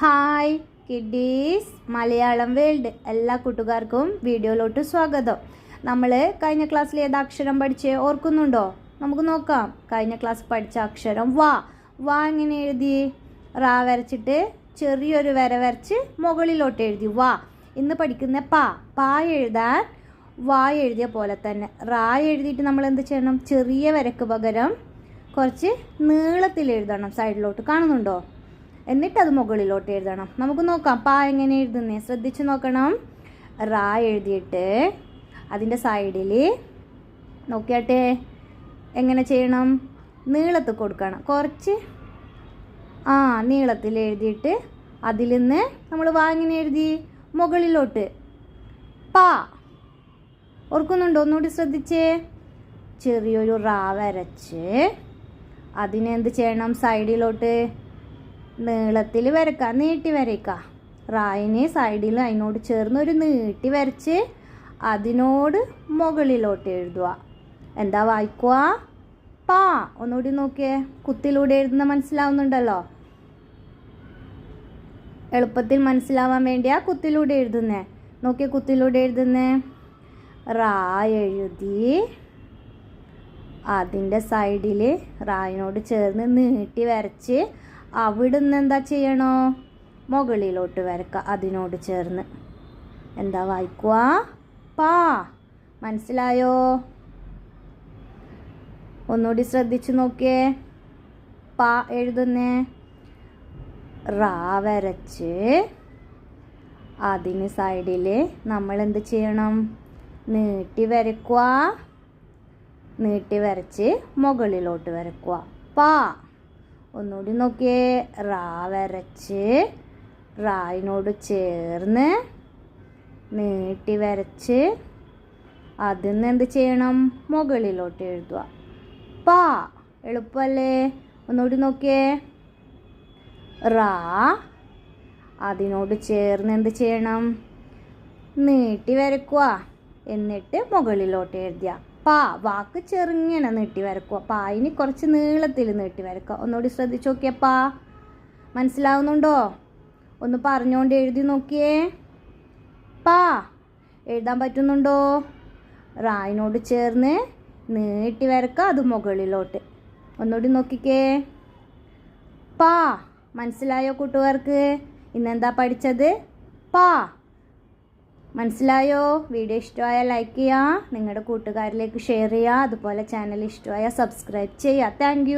Hi kiddies Malayalam world. എല്ലാ കൂട്ടുകാർക്കും വീഡിയോയിലോട്ട് സ്വാഗതം. നമ്മൾ കഴിഞ്ഞ ക്ലാസ്സിൽ ഏത് അക്ഷരം പഠിച്ച് ഓർക്കുന്നുണ്ടോ? നമുക്ക് നോക്കാം. കഴിഞ്ഞ ക്ലാസ് പഠിച്ച അക്ഷരം വാ. വാ എങ്ങനെ എഴുതി? റാ വരച്ചിട്ട് ചെറിയൊരു വര വരച്ച് മുകളിലോട്ട് എഴുതി. വാ. ഇന്ന് പഠിക്കുന്ന പാ. പാ എഴുതാൻ വാ എഴുതിയ പോലെ തന്നെ. റാ എഴുതിയിട്ട് നമ്മൾ എന്ത് ചെയ്യണം? ചെറിയ വരക്ക് പകരം കുറച്ച് നീളത്തിൽ എഴുതണം. സൈഡിലോട്ട് കാണുന്നുണ്ടോ? എന്നിട്ട് അത് മുകളിലോട്ട് എഴുതണം. നമുക്ക് നോക്കാം. പാ എങ്ങനെ എഴുതുന്നേ? ശ്രദ്ധിച്ച് നോക്കണം. റാ എഴുതിയിട്ട് അതിന്റെ സൈഡിൽ നോക്കിയാട്ടെ. എങ്ങനെ ചെയ്യണം? നീളത്ത് കൊടുക്കണം. കുറച്ച് ആ നീളത്തിൽ എഴുതിയിട്ട് അതിൽ നിന്ന് നമ്മൾ വാങ്ങിനെ എഴുതി? മുകളിലോട്ട്. പാ. ഓർക്കുന്നുണ്ടോ? ഒന്നുകൂടി ശ്രദ്ധിച്ചേ. ചെറിയൊരു റാ വരച്ച് അതിനെന്ത് ചെയ്യണം? സൈഡിലോട്ട് നീളത്തിൽ വരക്കുക നീട്ടി വരയ്ക്കുക റായിനെ സൈഡിൽ അതിനോട് ചേർന്ന് ഒരു നീട്ടി വരച്ച് അതിനോട് മുകളിലോട്ട് എഴുതുക എന്താ വായിക്കുക പാ. ഒന്നുകൂടി നോക്കിയേ. കുത്തിലൂടെ എഴുതുന്ന മനസ്സിലാവുന്നുണ്ടല്ലോ. എളുപ്പത്തിൽ മനസ്സിലാവാൻ വേണ്ടിയാ കുത്തിലൂടെ എഴുതുന്നേ. നോക്കിയ കുത്തിലൂടെ എഴുതുന്നേ. റാ എഴുതി അതിന്റെ സൈഡിൽ റായിനോട് ചേർന്ന് നീട്ടി വരച്ച് അവിടുന്ന് എന്താ ചെയ്യണോ? മുകളിലോട്ട് വരക്കുക അതിനോട് ചേർന്ന്. എന്താ വായിക്കുക? പാ. മനസ്സിലായോ? ഒന്നുകൂടി ശ്രദ്ധിച്ചു നോക്കിയേ. പാ എഴുതുന്നേ. റാ വരച്ച് അതിന് സൈഡിൽ നമ്മൾ എന്ത് ചെയ്യണം? നീട്ടി വരക്കുക നീട്ടി വരച്ച് മുകളിലോട്ട് വരക്കുക പാ. ഒന്നുകൂടി നോക്കിയേ. റാ വരച്ച് റായിനോട് ചേർന്ന് നീട്ടി വരച്ച് അതിൽ നിന്ന് എന്ത് ചെയ്യണം? മുകളിലോട്ട് എഴുതുക. പാ എളുപ്പമല്ലേ ഒന്നുകൂടി നോക്കിയേ. റാ അതിനോട് ചേർന്ന് എന്ത് ചെയ്യണം? നീട്ടി വരക്കുക എന്നിട്ട് മുകളിലോട്ട് എഴുതിയ പാ വാക്ക് ചെറുങ്ങനെ നീട്ടി വരക്കുക പായിന് കുറച്ച് നീളത്തിൽ നീട്ടി വരക്കുക ഒന്നുകൂടി ശ്രദ്ധിച്ചു നോക്കിയേ പാ മനസ്സിലാവുന്നുണ്ടോ? ഒന്ന് പറഞ്ഞുകൊണ്ട് എഴുതി നോക്കിയേ. പാ എഴുതാൻ പറ്റുന്നുണ്ടോ? റായിനോട് ചേർന്ന് നീട്ടി വരക്കുക അത് മുകളിലോട്ട്. ഒന്നുകൂടി നോക്കിക്കേ. പാ മനസ്സിലായോ കൂട്ടുകാർക്ക്? ഇന്നെന്താ പഠിച്ചത്? പാ മനസ്സിലായോ? വീഡിയോ ഇഷ്ടമായ ലൈക്ക് ചെയ്യുക നിങ്ങളുടെ കൂട്ടുകാരിലേക്ക് ഷെയർ ചെയ്യുക അതുപോലെ ചാനൽ ഇഷ്ടമായ സബ്സ്ക്രൈബ് ചെയ്യുക താങ്ക്